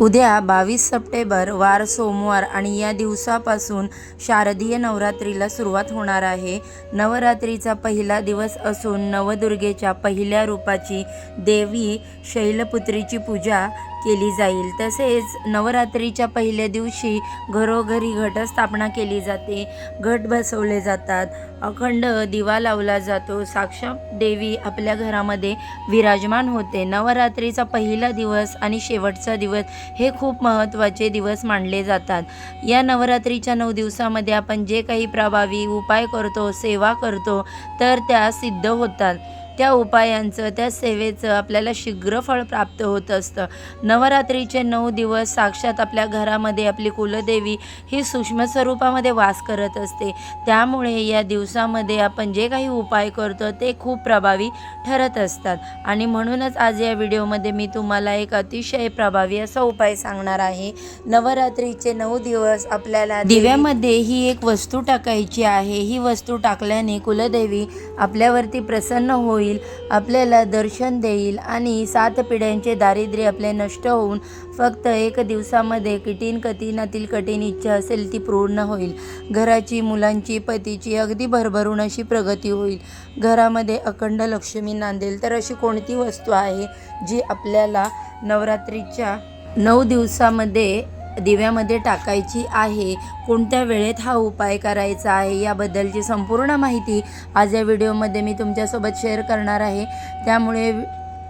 उद्या बावीस सप्टेंबर वार सोमवार आणि या दिवसापासून शारदीय नवरात्रीला सुरुवात होणार आहे. नवरात्रीचा पहिला दिवस असून नवदुर्गेच्या पहिल्या रूपाची देवी शैलपुत्रीची पूजा केली जाईल. तसेच नवरात्रीच्या पहिल्या दिवशी घरोघरी घटस्थापना केली जाते. घट बसवले जातात. अखंड दिवा लावला जातो. साक्षात देवी आपल्या घरामध्ये विराजमान होते. नवरात्रीचा पहिला दिवस आणि शेवटचा दिवस हे खूप महत्त्वाचे दिवस मानले जातात. या नवरात्रीच्या नऊ दिवसामध्ये आपण जे काही प्रभावी उपाय करतो सेवा करतो तर त्या सिद्ध होतात. त्या उपायांचं त्या सेवेचं आपल्याला शीघ्र फळ प्राप्त होत असतं. नवरात्रीचे नऊ दिवस साक्षात आपल्या घरामध्ये आपली कुलदेवी ही सूक्ष्म स्वरूपामध्ये वास करत असते. त्यामुळे या दिवसामध्ये आपण जे काही उपाय करतो ते खूप प्रभावी ठरत असतात. आणि म्हणूनच आज या व्हिडिओमध्ये मी तुम्हाला एक अतिशय प्रभावी असा उपाय सांगणार आहे. नवरात्रीचे नऊ दिवस आपल्याला दिव्यामध्ये ही एक वस्तू टाकायची आहे. ही वस्तू टाकल्याने कुलदेवी आपल्यावरती प्रसन्न होईल. आपल्याला दर्शन देईल आणि सात पिढ्यांचे दारिद्र्य आपले नष्ट होऊन फक्त एक दिवसामध्ये किटीन कठीणातील कठीण इच्छा असेल ती पूर्ण होईल. घराची मुलांची पतीची अगदी भरभरून अशी प्रगती होईल. घरामध्ये अखंड लक्ष्मी नांदेल तर अशी कोणती वस्तू आहे जी आपल्याला नवरात्रीच्या नऊ दिवसामध्ये दिव्यामध्ये टाकायची आहे. कोणत्या वेळेत हा उपाय करायचा आहे याबद्दलची संपूर्ण माहिती आज या व्हिडिओमध्ये मी तुमच्यासोबत शेअर करणार आहे. त्यामुळे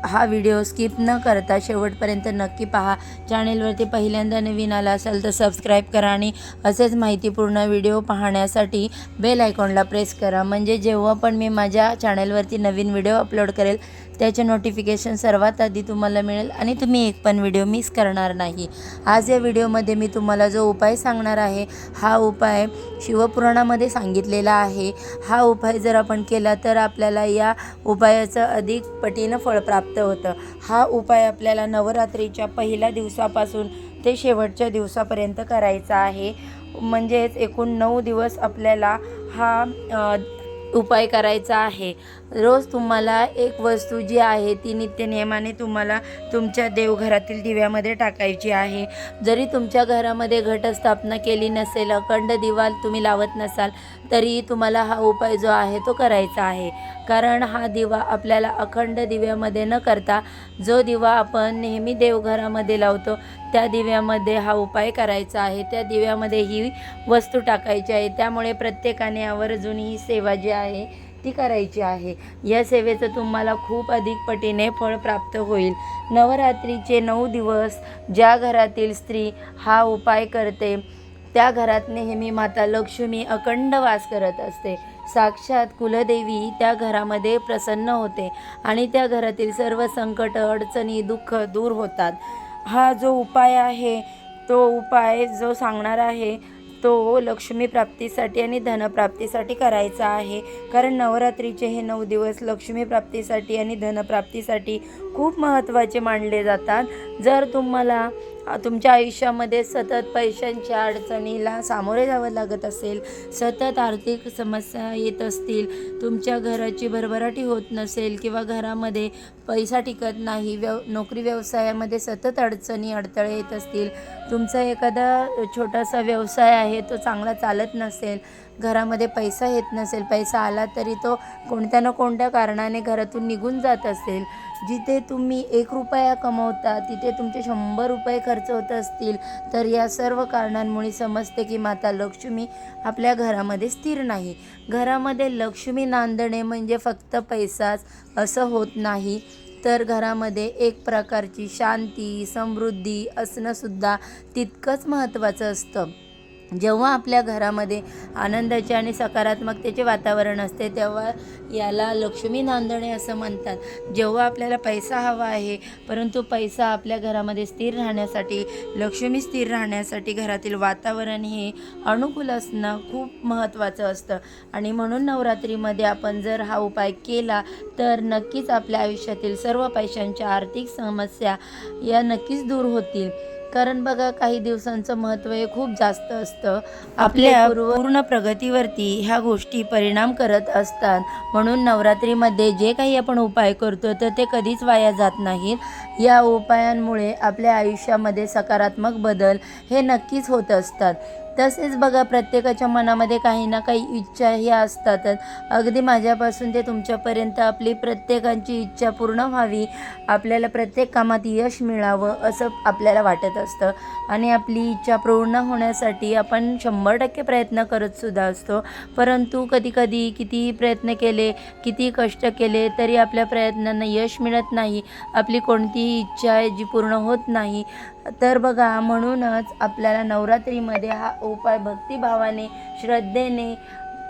हा व्हिडिओ स्किप न करता शेवटपर्यंत नक्की पहा. चॅनेलवरती पहिल्यांदा नवीन आला असाल तर सबस्क्राईब करा आणि असेच माहितीपूर्ण व्हिडिओ पाहण्यासाठी बेल आयकॉनला प्रेस करा. म्हणजे जेव्हा पण मी माझ्या चॅनेलवरती नवीन व्हिडिओ अपलोड करेल त्याचे नोटिफिकेशन सर्वात आधी तुम्हाला मिळेल आणि तुम्ही एक पण व्हिडिओ मिस करणार नाही. आज या व्हिडिओमध्ये मी तुम्हाला जो उपाय सांगणार आहे हा उपाय शिवपुराणामध्ये सांगितलेला आहे. हा उपाय जर आपण केला तर आपल्याला या उपायाचं अधिक पटीनं फळ प्राप्त होतं. हा उपाय आपल्याला नवरात्रीच्या पहिल्या दिवसापासून ते शेवटच्या दिवसापर्यंत करायचा आहे. म्हणजेच एकूण नऊ दिवस आपल्याला हा उपाय करायचा आहे. रोज तुम्हाला एक वस्तू जी आहे ती नित्यनियमाने तुम्हाला तुमच्या देवघरातील दिव्यामध्ये टाकायची आहे. जरी तुमच्या घरामध्ये घटस्थापना केली नसेल अखंड दिवा तुम्ही लावत नसाल तरीही तुम्हाला हा उपाय जो आहे तो करायचा आहे. कारण हा दिवा आपल्याला अखंड दिव्यामध्ये न करता जो दिवा आपण नेहमी देवघरामध्ये लावतो त्या दिव्यामध्ये हा उपाय करायचा आहे. त्या दिव्यामध्ये ही वस्तू टाकायची आहे. त्यामुळे प्रत्येकाने आवर्जून ही सेवा जी आहे ती करायची आहे. या सेवेचं तुम्हाला खूप अधिक पटीने फळ प्राप्त होईल. नवरात्रीचे नऊ दिवस ज्या घरातील स्त्री हा उपाय करते त्या घरात नेहमी माता लक्ष्मी अखंड वास करत असते. साक्षात कुलदेवी त्या घरामध्ये प्रसन्न होते आणि त्या घरातील सर्व संकट अडचणी दुःख दूर होतात. हा जो उपाय आहे तो उपाय जो सांगणार आहे तो लक्ष्मी प्राप्तीसाठी आणि धनप्राप्तीसाठी करायचा आहे. कारण नवरात्रीचे हे नऊ दिवस लक्ष्मी प्राप्तीसाठी आणि धनप्राप्तीसाठी खूप महत्त्वाचे मानले जातात. जर तुम्हाला तुमच्या आयुष्यामध्ये सतत पैशांच्या अडचणीला सामोरे जावं लागत असेल सतत आर्थिक समस्या येत असतील तुमच्या घराची भरभराटी होत नसेल किंवा घरामध्ये पैसा टिकत नाही व्यव नोकरी व्यवसायामध्ये सतत अडचणी अडथळे येत असतील तुमचा एखादा छोटासा व्यवसाय आहे तो चांगला चालत नसेल घरामध्ये पैसा येत नसेल पैसा आला तरी तो कोणत्या ना कोणत्या कारणाने घरातून निघून जात असेल. जिथे तुम्ही एक रुपया कमवता तिथे तुमचे शंभर रुपये खर्च होत असतील. तर या सर्व कारणांमुळे समजते की माता लक्ष्मी आपल्या घरामध्ये स्थिर नाही. घरामध्ये लक्ष्मी नांदणे म्हणजे फक्त पैसाच असं होत नाही. तर घरामध्ये एक प्रकारची शांती समृद्धी असणंसुद्धा तितकंच महत्त्वाचं असतं. जेव्हा आपल्या घरामध्ये आनंदाचे आणि सकारात्मकतेचे वातावरण असते तेव्हा याला लक्ष्मी नांदणे असं म्हणतात. जेव्हा आपल्याला पैसा हवा आहे परंतु पैसा आपल्या घरामध्ये स्थिर राहण्यासाठी लक्ष्मी स्थिर राहण्यासाठी घरातील वातावरण हे अनुकूल असणं खूप महत्त्वाचं असतं. आणि म्हणून नवरात्रीमध्ये आपण जर हा उपाय केला तर नक्कीच आपल्या आयुष्यातील सर्व पैशांच्या आर्थिक समस्या या नक्कीच दूर होतील. कारण बघा काही दिवसांचं महत्त्व हे खूप जास्त असतं. आपल्या पूर्ण प्रगतीवरती ह्या गोष्टी परिणाम करत असतात. म्हणून नवरात्रीमध्ये जे काही आपण उपाय करतो तर ते कधीच वाया जात नाहीत. या उपायांमुळे आपल्या आयुष्यामध्ये सकारात्मक बदल हे नक्कीच होत असतात. तसेच बघा प्रत्येकाच्या मनामध्ये काही ना काही इच्छा ह्या असतातच. अगदी माझ्यापासून ते तुमच्यापर्यंत आपली प्रत्येकाची इच्छा पूर्ण व्हावी. आपल्याला प्रत्येक कामात यश मिळावं असं आपल्याला वाटत असतं. आणि आपली इच्छा पूर्ण होण्यासाठी आपण शंभर टक्के प्रयत्न करत सुद्धा असतो. परंतु कधीकधी कितीही प्रयत्न केले किती कष्ट केले तरी आपल्या प्रयत्नांना यश मिळत नाही. आपली कोणतीही इच्छा आहे जी पूर्ण होत नाही. तर बघा म्हणूनच आपल्याला नवरात्रीमध्ये हा उपाय भक्तिभावाने श्रद्धेने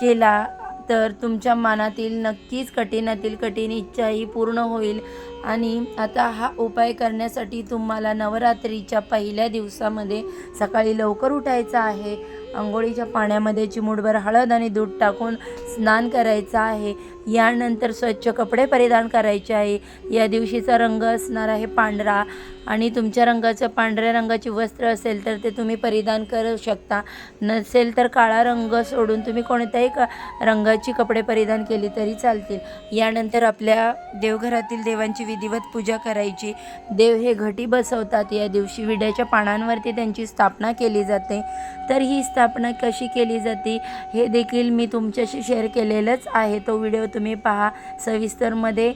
केला तर तुमच्या मनातील नक्कीच कठीणातील कठीण इच्छाही पूर्ण होईल. आणि आता हा उपाय करण्यासाठी तुम्हाला नवरात्रीच्या पहिल्या दिवसामध्ये सकाळी लवकर उठायचं आहे. आंघोळीच्या पाण्यामध्ये चिमूटभर हळद आणि दूध टाकून स्नान करायचं आहे. यानंतर स्वच्छ कपडे परिधान करायचे आहे. या दिवशीचा रंग असणार आहे पांढरा आणि तुमच्या रंगाचं पांढऱ्या रंगाची वस्त्र असेल तर ते तुम्ही परिधान करू शकता. नसेल तर काळा रंग सोडून तुम्ही कोणत्याही का रंगाची कपडे परिधान केली तरी चालतील. यानंतर आपल्या देवघरातील देवांची विधिवत पूजा करायची. देव हे घटी बसवतात. या दिवशी विड्याच्या पानांवरती त्यांची स्थापना केली जाते. तर ही स्थापना कशी केली जाते हे देखील मी तुमच्याशी शेअर केलेलंच आहे. तो व्हिडिओ तुम्ही पहा. सविस्तरमध्ये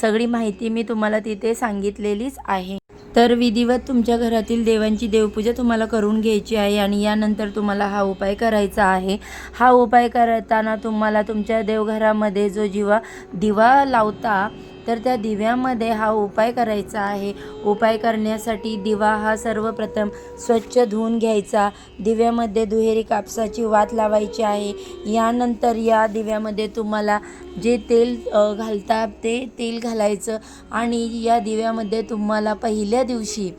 सगळी माहिती मी तुम्हाला तिथे सांगितलेलीच आहे. तर विधिवत तुमच्या घरातील देवांची देवपूजा तुम्हाला करून घ्यायची आहे आणि यानंतर तुम्हाला हा उपाय करायचा आहे. हा उपाय करताना तुम्हाला तुमच्या देवघरामध्ये जो जिवा दिवा लावता तर त्या दिव्यामध्ये हा उपाय करायचा आहे. उपाय करण्यासाठी दिवा हा सर्वप्रथम स्वच्छ धुवून घ्यायचा. दिव्यामध्ये दुहेरी कापसाची वात लावायची आहे. यानंतर या दिव्यामध्ये तुम्हाला जे तेल घालता ते तेल घालायचं आणि या दिव्यामध्ये तुम्हाला पहिल्या दिवशी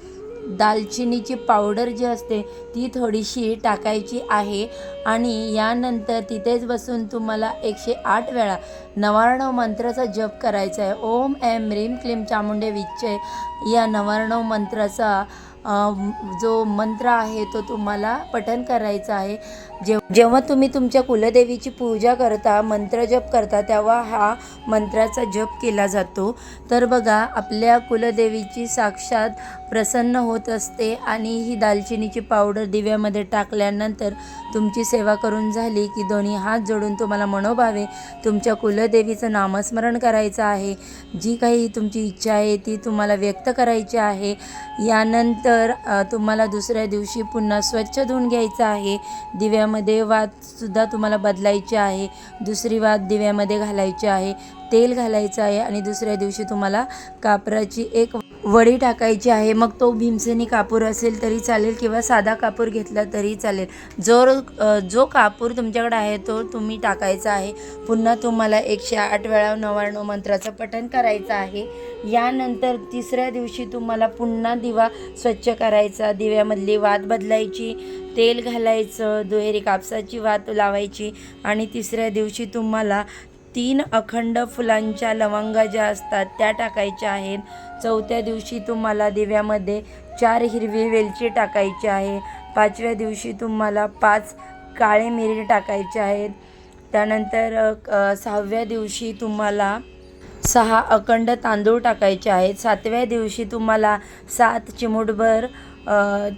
दालचिनीची पावडर जी असते ती थोडीशी टाकायची आहे. आणि यानंतर तिथेच बसून तुम्हाला एकशे आठ वेळा नवार्णव मंत्राचा जप करायचा आहे. ओम एम रीम क्लीम चामुंडे विच्चय या नवार्णव मंत्राचा जो मंत्र आहे तो तुम्हाला पठन करायचा आहे. जेव जेव्हा तुम्ही तुमच्या कुलदेवीची पूजा करता मंत्र जप करता तेव्हा हा मंत्राचा जप केला जातो. तर बघा आपल्या कुलदेवीची साक्षात प्रसन्न होत असते आणि ही दालचिनीची पावडर दिव्यामध्ये टाकल्यानंतर तुमची सेवा करून झाली की दोन्ही हात जोडून तुम्हाला मनोभावे तुमच्या कुलदेवीचं नामस्मरण करायचं आहे. जी काही तुमची इच्छा आहे ती तुम्हाला व्यक्त करायची आहे. यानंतर तुम्हाला दुसऱ्या दिवशी पुन्हा स्वच्छ धुवून घ्यायचं आहे. दिव्यामध्ये वातसुद्धा तुम्हाला बदलायची आहे. दुसरी वात दिव्यामध्ये घालायची आहे. तेल घालायचं आहे आणि दुसऱ्या दिवशी तुम्हाला कापराची एक वडी टाकायची आहे मग तो भीमसेनी कापूर असेल तरी चालेल किंवा साधा कापूर घेतला तरी चालेल. जो जो कापूर तुमच्याकडे आहे तो तुम्ही टाकायचा आहे. पुन्हा तुम्हाला एकशे आठ वेळा नव्याण्णव मंत्राचं पठण करायचं आहे. यानंतर तिसऱ्या दिवशी तुम्हाला पुन्हा दिवा स्वच्छ करायचा. दिव्यामधली वात बदलायची तेल घालायचं दुहेरी कापसाची वात लावायची आणि तिसऱ्या दिवशी तुम्हाला तीन अखंड फुलांच्या लवंगा ज्या असतात त्या टाकायच्या आहेत. चौथ्या दिवशी तुम्हाला दिव्यामध्ये चार हिरवी वेलची टाकायची आहे. पाचव्या दिवशी तुम्हाला पाच काळे मिरी टाकायचे आहेत. त्यानंतर सहाव्या दिवशी तुम्हाला सहा अखंड तांदूळ टाकायचे आहेत. सातव्या दिवशी तुम्हाला सात चिमूटभर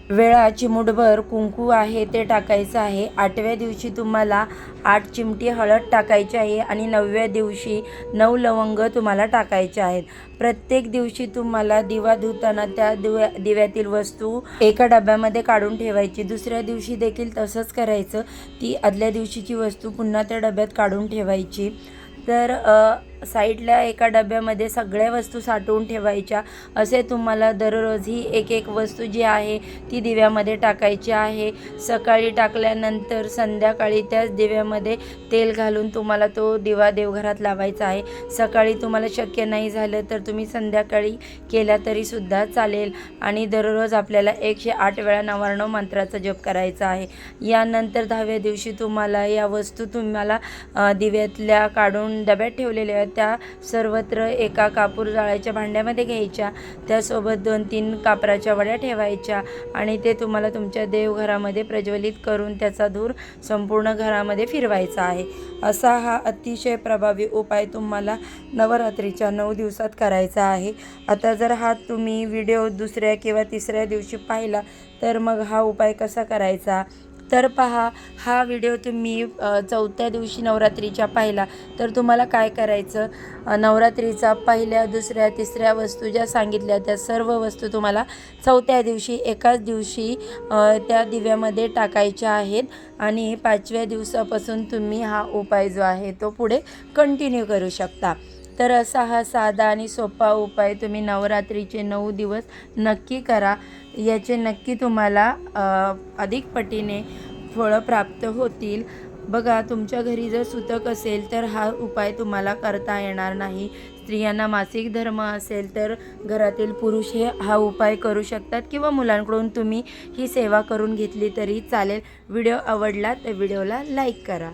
वेळा चिमूटभर कुंकू आहे ते टाकायचं आहे. आठव्या दिवशी तुम्हाला आठ चिमटी हळद टाकायची आहे आणि नवव्या दिवशी नऊ लवंग तुम्हाला टाकायचे आहेत. प्रत्येक दिवशी तुम्हाला दिवा धुताना त्या दिव्या दिव्यातील वस्तू एका डब्यामध्ये काढून ठेवायची. दुसऱ्या दिवशी देखील तसंच करायचं. ती आदल्या दिवशीची वस्तू पुन्हा त्या डब्यात काढून ठेवायची. तर साईडला एका डब्यामध्ये सगळ्या वस्तू साठवून ठेवायच्या. असे तुम्हाला दररोज ही एक एक वस्तू जी आहे ती दिव्यामध्ये टाकायची आहे. सकाळी टाकल्यानंतर संध्याकाळी त्याच दिव्यामध्ये तेल घालून तुम्हाला तो दिवा देवघरात लावायचा आहे. सकाळी तुम्हाला शक्य नाही झालं तर तुम्ही संध्याकाळी केला तरीसुद्धा चालेल. आणि दररोज आपल्याला एकशे आठ वेळा नव्याण्णव मंत्राचा जप करायचा आहे. यानंतर दहाव्या दिवशी तुम्हाला या वस्तू तुम्हाला दिव्यातल्या काढून डब्यात ठेवलेल्या आहेत त्या सर्वत्र एका कापूर जाळ्याच्या भांड्यामध्ये घ्यायच्या. त्यासोबत दोन तीन कापराच्या वड्या ठेवायच्या आणि ते तुम्हाला तुमच्या देवघरामध्ये प्रज्वलित करून त्याचा धूर संपूर्ण घरामध्ये फिरवायचा आहे. असा हा अतिशय प्रभावी उपाय तुम्हाला नवरात्रीच्या नऊ दिवसात करायचा आहे. आता जर हा तुम्ही व्हिडिओ दुसऱ्या किंवा तिसऱ्या दिवशी पाहिला तर मग हा उपाय कसा करायचा? तर पहा हा व्हिडिओ तुम्ही चौथ्या दिवशी नवरात्रीच्या पाहिला. तर तुम्हाला काय करायचं? नवरात्रीचा पहिल्या दुसऱ्या तिसऱ्या वस्तू ज्या सांगितल्या त्या सर्व वस्तू तुम्हाला चौथ्या दिवशी एकाच दिवशी त्या दिव्यामध्ये टाकायच्या आहेत. आणि पाचव्या दिवसापासून तुम्ही हा उपाय जो आहे तो पुढे कंटिन्यू करू शकता. तर असा हा साधा आणि सोपा उपाय तुम्ही नवरात्रीचे नऊ दिवस नक्की करा. याचे नक्की तुम्हाला अधिक पटीने फळं प्राप्त होतील. बघा तुमच्या घरी जर सुतक असेल तर हा उपाय तुम्हाला करता येणार नाही. स्त्रियांना मासिक धर्म असेल तर घरातील पुरुष हे हा उपाय करू शकतात किंवा मुलांकडून तुम्ही ही सेवा करून घेतली तरी चालेल. व्हिडिओ आवडला तर व्हिडिओला लाईक करा.